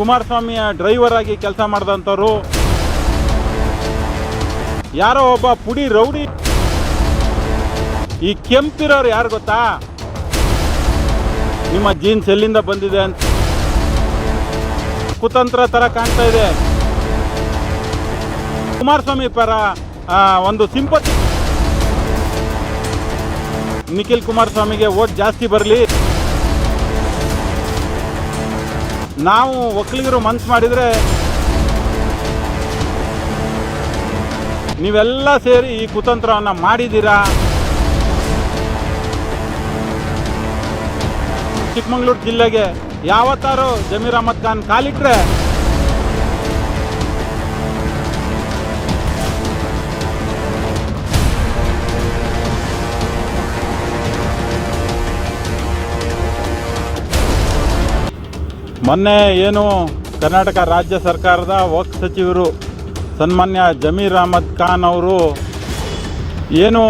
ಕುಮಾರಸ್ವಾಮಿಯ driver ಆಗಿ ಕೆಲಸ ಮಾಡಿದಂಥವ್ರು. ಯಾರೋ ಒಬ್ಬ ಪುಡಿ ರೌಡಿ. ಈ ಕೆಂಪಿರೋರು ಯಾರು ಗೊತ್ತಾ? ನಿಮ್ಮ ಜೀನ್ಸ್ ಎಲ್ಲಿಂದ ಬಂದಿದೆ ಅಂತ. ಕುತಂತ್ರ ಥರ ಕಾಣ್ತಾ ಇದೆ. ಕುಮಾರಸ್ವಾಮಿ ಪರ ಒಂದು ಸಿಂಪತಿ. ನಿಖಿಲ್ ಕುಮಾರಸ್ವಾಮಿಗೆ ಓಟ್ ಜಾಸ್ತಿ ಬರಲಿ. ನಾವು ಒಕ್ಕಲಿಗರು ಮನ್ಸು ಮಾಡಿದರೆ ನೀವೆಲ್ಲ ಸೇರಿ ಈ ಕುತಂತ್ರವನ್ನು ಮಾಡಿದ್ದೀರಾ? ಚಿಕ್ಕಮಗಳೂರು ಜಿಲ್ಲೆಗೆ ಯಾವತ್ತಾರು ಜಮೀರ್ ಅಹಮದ್ ಖಾನ್ ಕಾಲಿಟ್ರೆ ಮೊನ್ನೆ ಏನು ಕರ್ನಾಟಕ ರಾಜ್ಯ ಸರ್ಕಾರದ ವಕ್ ಸಚಿವರು ಸನ್ಮಾನ್ಯ ಜಮೀರ್ ಅಹಮದ್ ಖಾನ್ ಅವರು ಏನು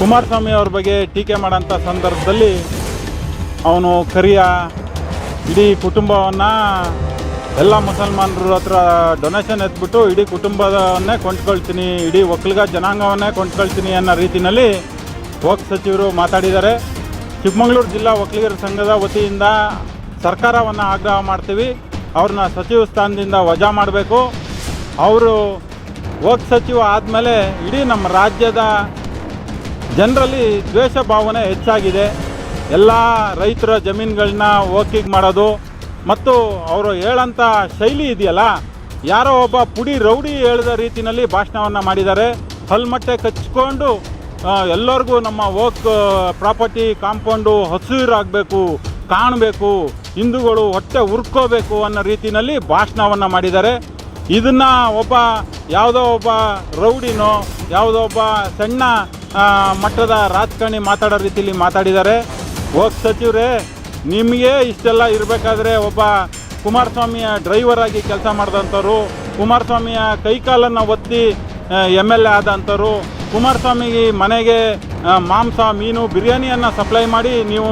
ಕುಮಾರಸ್ವಾಮಿ ಅವ್ರ ಬಗ್ಗೆ ಟೀಕೆ ಮಾಡೋಂಥ ಸಂದರ್ಭದಲ್ಲಿ ಅವನು ಕರಿಯ ಇಡೀ ಕುಟುಂಬವನ್ನು ಎಲ್ಲ ಮುಸಲ್ಮಾನರ ಹತ್ರ ಡೊನೇಷನ್ ಎತ್ಬಿಟ್ಟು ಇಡೀ ಕುಟುಂಬವನ್ನೇ ಕೊಂಡ್ಕೊಳ್ತೀನಿ, ಇಡೀ ಒಕ್ಕಲಿಗ ಜನಾಂಗವನ್ನೇ ಕೊಂಡ್ಕೊಳ್ತೀನಿ ಅನ್ನೋ ರೀತಿಯಲ್ಲಿ ವಕ್ ಸಚಿವರು ಮಾತಾಡಿದ್ದಾರೆ. ಚಿಕ್ಕಮಗಳೂರು ಜಿಲ್ಲಾ ಒಕ್ಕಲಿಗರ ಸಂಘದ ವತಿಯಿಂದ ಸರ್ಕಾರವನ್ನು ಆಗ್ರಹ ಮಾಡ್ತೀವಿ. ಅವ್ರನ್ನ ಸಚಿವ ಸ್ಥಾನದಿಂದ ವಜಾ ಮಾಡಬೇಕು. ಅವರು ಓಕ್ ಸಚಿವ ಆದಮೇಲೆ ಇಡೀ ನಮ್ಮ ರಾಜ್ಯದ ಜನರಲ್ಲಿ ದ್ವೇಷ ಭಾವನೆ ಹೆಚ್ಚಾಗಿದೆ. ಎಲ್ಲ ರೈತರ ಜಮೀನುಗಳನ್ನ ಓಕಿಗೆ ಮಾಡೋದು ಮತ್ತು ಅವರು ಹೇಳಂಥ ಶೈಲಿ ಇದೆಯಲ್ಲ, ಯಾರೋ ಒಬ್ಬ ಪುಡಿ ರೌಡಿ ಹೇಳಿದ ರೀತಿಯಲ್ಲಿ ಭಾಷಣವನ್ನು ಮಾಡಿದ್ದಾರೆ. ಹಲ್ಮಟ್ಟೆ ಕಚ್ಕೊಂಡು ಎಲ್ಲರಿಗೂ ನಮ್ಮ ಓಕ್ ಪ್ರಾಪರ್ಟಿ ಕಾಂಪೌಂಡು ಹಸಿರಾಗಬೇಕು ಕಾಣಬೇಕು, ಹಿಂದೂಗಳು ಹೊಟ್ಟೆ ಉರ್ಕೋಬೇಕು ಅನ್ನೋ ರೀತಿಯಲ್ಲಿ ಭಾಷಣವನ್ನು ಮಾಡಿದ್ದಾರೆ. ಇದನ್ನ ಒಬ್ಬ ಯಾವುದೋ ಒಬ್ಬ ರೌಡಿನೋ, ಯಾವುದೋ ಒಬ್ಬ ಸಣ್ಣ ಮಟ್ಟದ ರಾಜಕಾರಣಿ ಮಾತಾಡೋ ರೀತಿಯಲ್ಲಿ ಮಾತಾಡಿದ್ದಾರೆ. ಹೋಗ್ ಸಚಿವರೇ, ನಿಮಗೆ ಇಷ್ಟೆಲ್ಲ ಇರಬೇಕಾದ್ರೆ ಒಬ್ಬ ಕುಮಾರಸ್ವಾಮಿಯ ಡ್ರೈವರ್ ಆಗಿ ಕೆಲಸ ಮಾಡಿದಂಥವ್ರು, ಕುಮಾರಸ್ವಾಮಿಯ ಕೈಕಾಲನ್ನು ಒತ್ತಿ ಎಂ ಎಲ್ ಎ ಆದಂಥವ್ರು, ಕುಮಾರಸ್ವಾಮಿಗೆ ಮನೆಗೆ ಮಾಂಸ, ಮೀನು, ಬಿರಿಯಾನಿಯನ್ನು ಸಪ್ಲೈ ಮಾಡಿ ನೀವು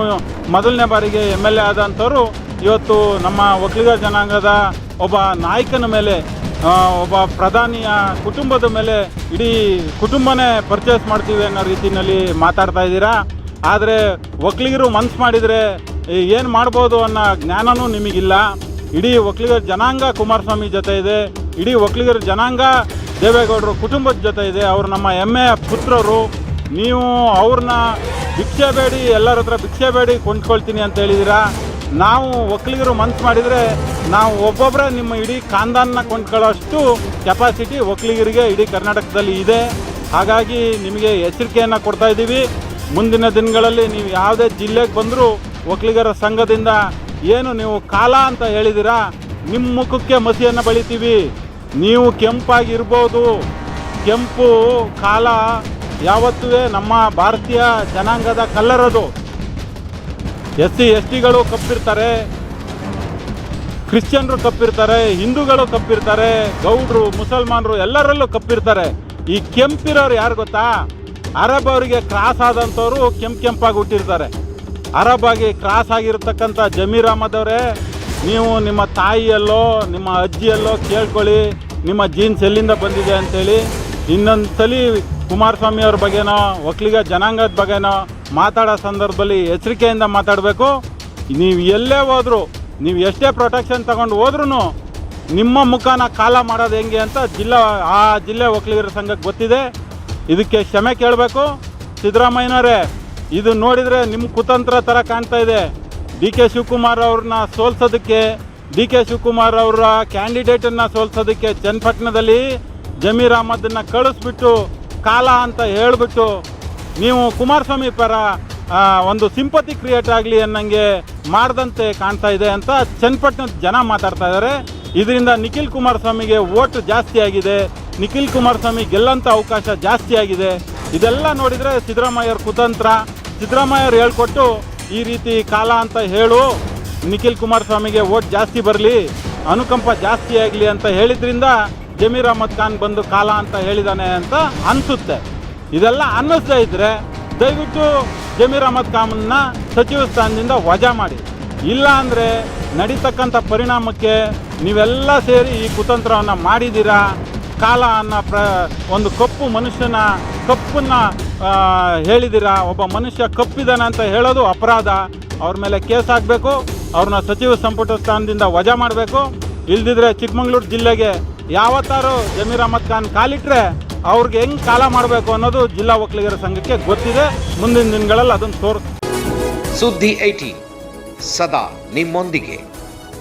ಮೊದಲನೇ ಬಾರಿಗೆ ಎಂ ಎಲ್ ಎ ಆದಂಥವರು, ಇವತ್ತು ನಮ್ಮ ಒಕ್ಕಲಿಗ ಜನಾಂಗದ ಒಬ್ಬ ನಾಯಕನ ಮೇಲೆ ಒಬ್ಬ ಪ್ರಧಾನಿಯ ಕುಟುಂಬದ ಮೇಲೆ ಇಡೀ ಕುಟುಂಬನೇ ಪರ್ಚೇಸ್ ಮಾಡ್ತೀವಿ ಅನ್ನೋ ರೀತಿಯಲ್ಲಿ ಮಾತಾಡ್ತಾ ಇದ್ದೀರಾ? ಆದರೆ ಒಕ್ಕಲಿಗರು ಮನ್ಸು ಮಾಡಿದರೆ ಏನು ಮಾಡ್ಬೋದು ಅನ್ನೋ ಜ್ಞಾನನೂ ನಿಮಗಿಲ್ಲ. ಇಡೀ ಒಕ್ಕಲಿಗರ ಜನಾಂಗ ಕುಮಾರಸ್ವಾಮಿ ಜೊತೆ ಇದೆ. ಇಡೀ ಒಕ್ಕಲಿಗರ ಜನಾಂಗ ದೇವೇಗೌಡರು ಕುಟುಂಬದ ಜೊತೆ ಇದೆ. ಅವರು ನಮ್ಮ ಹೆಮ್ಮೆಯ ಪುತ್ರರು. ನೀವು ಅವ್ರನ್ನ ಭಿಕ್ಷೆ ಬೇಡಿ, ಎಲ್ಲರ ಹತ್ರ ಭಿಕ್ಷೆ ಬೇಡಿ ಕೊಂಡ್ಕೊಳ್ತೀನಿ ಅಂತ ಹೇಳಿದಿರಾ? ನಾವು ಒಕ್ಕಲಿಗರು ಮನ್ಸು ಮಾಡಿದರೆ ನಾವು ಒಬ್ಬೊಬ್ಬರೇ ನಿಮ್ಮ ಇಡೀ ಖಾನ್ದಾನ್ನ ಕೊಂಡ್ಕೊಳ್ಳೋಷ್ಟು ಕೆಪಾಸಿಟಿ ಒಕ್ಕಲಿಗರಿಗೆ ಇಡೀ ಕರ್ನಾಟಕದಲ್ಲಿ ಇದೆ. ಹಾಗಾಗಿ ನಿಮಗೆ ಎಚ್ಚರಿಕೆಯನ್ನು ಕೊಡ್ತಾ ಇದ್ದೀವಿ. ಮುಂದಿನ ದಿನಗಳಲ್ಲಿ ನೀವು ಯಾವುದೇ ಜಿಲ್ಲೆಗೆ ಬಂದರೂ ಒಕ್ಕಲಿಗರ ಸಂಘದಿಂದ ಏನು ನೀವು ಕಾಲ ಅಂತ ಹೇಳಿದಿರಾ, ನಿಮ್ಮ ಮುಖಕ್ಕೆ ಮಸಿಯನ್ನು ಬಳಿತೀವಿ. ನೀವು ಕೆಂಪಾಗಿರ್ಬೋದು. ಕೆಂಪು ಕಾಲ ಯಾವತ್ತೂ ನಮ್ಮ ಭಾರತೀಯ ಜನಾಂಗದ ಕಲ್ಲರದು. ಎಸ್ ಸಿ ಎಸ್ ಟಿಗಳು ಕಪ್ಪಿರ್ತಾರೆ, ಕ್ರಿಶ್ಚಿಯನ್ರು ಕಪ್ಪಿರ್ತಾರೆ, ಹಿಂದೂಗಳು ಕಪ್ಪಿರ್ತಾರೆ, ಗೌಡ್ರು, ಮುಸಲ್ಮಾನರು ಎಲ್ಲರಲ್ಲೂ ಕಪ್ಪಿರ್ತಾರೆ. ಈ ಕೆಂಪಿರೋರು ಯಾರು ಗೊತ್ತಾ? ಅರಬ್ ಅವರಿಗೆ ಕ್ರಾಸ್ ಆದಂಥವ್ರು ಕೆಂಪು ಕೆಂಪಾಗಿ ಹುಟ್ಟಿರ್ತಾರೆ. ಅರಬ್ ಆಗಿ ಕ್ರಾಸ್ ಆಗಿರ್ತಕ್ಕಂಥ ಜಮೀರ್ ಅಹಮದ್ ಅವರೇ, ನೀವು ನಿಮ್ಮ ತಾಯಿಯಲ್ಲೋ, ನಿಮ್ಮ ಅಜ್ಜಿಯಲ್ಲೋ ಕೇಳ್ಕೊಳ್ಳಿ, ನಿಮ್ಮ ಜೀನ್ಸ್ ಎಲ್ಲಿಂದ ಬಂದಿದೆ ಅಂತೇಳಿ ಇನ್ನೊಂದು ಸಲ ಕುಮಾರಸ್ವಾಮಿ ಅವ್ರ ಬಗ್ಗೆನೋ ಒಕ್ಕಲಿಗ ಜನಾಂಗದ ಬಗ್ಗೆನೋ ಮಾತಾಡೋ ಸಂದರ್ಭದಲ್ಲಿ ಎಚ್ಚರಿಕೆಯಿಂದ ಮಾತಾಡಬೇಕು. ನೀವು ಎಲ್ಲೇ ಹೋದ್ರು, ನೀವು ಎಷ್ಟೇ ಪ್ರೊಟೆಕ್ಷನ್ ತಗೊಂಡು ಹೋದ್ರೂ ನಿಮ್ಮ ಮುಖನ ಕಾಲ ಮಾಡೋದು ಹೆಂಗೆ ಅಂತ ಜಿಲ್ಲಾ, ಆ ಜಿಲ್ಲೆ ಒಕ್ಕಲಿಗರ ಸಂಘಕ್ಕೆ ಗೊತ್ತಿದೆ. ಇದಕ್ಕೆ ಕ್ಷಮೆ ಕೇಳಬೇಕು. ಸಿದ್ದರಾಮಯ್ಯನವರೇ, ಇದು ನೋಡಿದರೆ ನಿಮ್ಮ ಕುತಂತ್ರ ಥರ ಕಾಣ್ತಾ ಇದೆ. ಡಿ ಕೆ ಶಿವಕುಮಾರ್ ಅವ್ರನ್ನ ಸೋಲ್ಸೋದಕ್ಕೆ, ಡಿ ಕೆ ಶಿವಕುಮಾರ್ ಅವರ ಕ್ಯಾಂಡಿಡೇಟನ್ನು ಸೋಲ್ಸೋದಕ್ಕೆ ಚನ್ನಪಟ್ಟಣದಲ್ಲಿ ಜಮೀರ್ ಅಹಮದನ್ನು ಕಳಿಸ್ಬಿಟ್ಟು ಕಾಲ ಅಂತ ಹೇಳಿಬಿಟ್ಟು ನೀವು ಕುಮಾರಸ್ವಾಮಿ ಪರ ಒಂದು ಸಿಂಪತಿ ಕ್ರಿಯೇಟ್ ಆಗಲಿ ಅನ್ನಂಗೆ ಮಾಡ್ದಂತೆ ಕಾಣ್ತಾ ಇದೆ ಅಂತ ಚನ್ನಪಟ್ಟಣದ ಜನ ಮಾತಾಡ್ತಾ ಇದ್ದಾರೆ. ಇದರಿಂದ ನಿಖಿಲ್ ಕುಮಾರಸ್ವಾಮಿಗೆ ಓಟ್ ಜಾಸ್ತಿ ಆಗಿದೆ. ನಿಖಿಲ್ ಕುಮಾರಸ್ವಾಮಿ ಗೆಲ್ಲಂಥ ಅವಕಾಶ ಜಾಸ್ತಿ ಆಗಿದೆ. ಇದೆಲ್ಲ ನೋಡಿದರೆ ಸಿದ್ದರಾಮಯ್ಯವ್ರ ಕುತಂತ್ರ. ಸಿದ್ದರಾಮಯ್ಯವ್ರು ಹೇಳ್ಕೊಟ್ಟು ಈ ರೀತಿ ಕಾಲ ಅಂತ ಹೇಳು. ನಿಖಿಲ್ ಕುಮಾರಸ್ವಾಮಿಗೆ ಓಟ್ ಜಾಸ್ತಿ ಬರಲಿ. ಅನುಕಂಪ ಜಾಸ್ತಿ ಆಗಲಿ ಅಂತ ಹೇಳಿದ್ರಿಂದ ಜಮೀರ್ ಅಹಮದ್ ಖಾನ್ ಬಂದು ಕಾಲ ಅಂತ ಹೇಳಿದಾನೆ ಅಂತ ಅನಿಸುತ್ತೆ. ಇದೆಲ್ಲ ಅನ್ನಿಸ್ತಾ ಇದ್ರೆ ದಯವಿಟ್ಟು ಜಮೀರ್ ಅಹಮದ್ ಖಾನ್ನ ಸಚಿವ ಸ್ಥಾನದಿಂದ ವಜಾ ಮಾಡಿ. ಇಲ್ಲ ಅಂದರೆ ನಡೀತಕ್ಕಂಥ ಪರಿಣಾಮಕ್ಕೆ ನೀವೆಲ್ಲ ಸೇರಿ ಈ ಕುತಂತ್ರವನ್ನು ಮಾಡಿದ್ದೀರಾ ಕಾಲ ಅನ್ನೋ ಪ್ರ, ಒಂದು ಕಪ್ಪು ಮನುಷ್ಯನ ಕಪ್ಪನ್ನ ಹೇಳಿದಿರಾ? ಒಬ್ಬ ಮನುಷ್ಯ ಕಪ್ಪಿದ್ದಾನೆ ಅಂತ ಹೇಳೋದು ಅಪರಾಧ. ಅವ್ರ ಮೇಲೆ ಕೇಸ್ ಹಾಕಬೇಕು, ಅವ್ರನ್ನ ಸಚಿವ ಸಂಪುಟ ಸ್ಥಾನದಿಂದ ವಜಾ ಮಾಡಬೇಕು. ಇಲ್ದಿದ್ರೆ ಚಿಕ್ಕಮಂಗ್ಳೂರು ಜಿಲ್ಲೆಗೆ ಯಾವತ್ತಾರು ಜಮೀರ್ ಅಹಮದ್ ಖಾನ್ ಕಾಲಿಟ್ರೆ ಅವ್ರಿಗೆ ಹೆಂಗೆ ಕಾಲ ಮಾಡಬೇಕು ಅನ್ನೋದು ಜಿಲ್ಲಾ ಒಕ್ಕಲಿಗರ ಸಂಘಕ್ಕೆ ಗೊತ್ತಿದೆ. ಮುಂದಿನ ದಿನಗಳಲ್ಲಿ ಅದನ್ನು ತೋರ್ ಸುದ್ದಿ ಐಟಿ ಸದಾ ನಿಮ್ಮೊಂದಿಗೆ.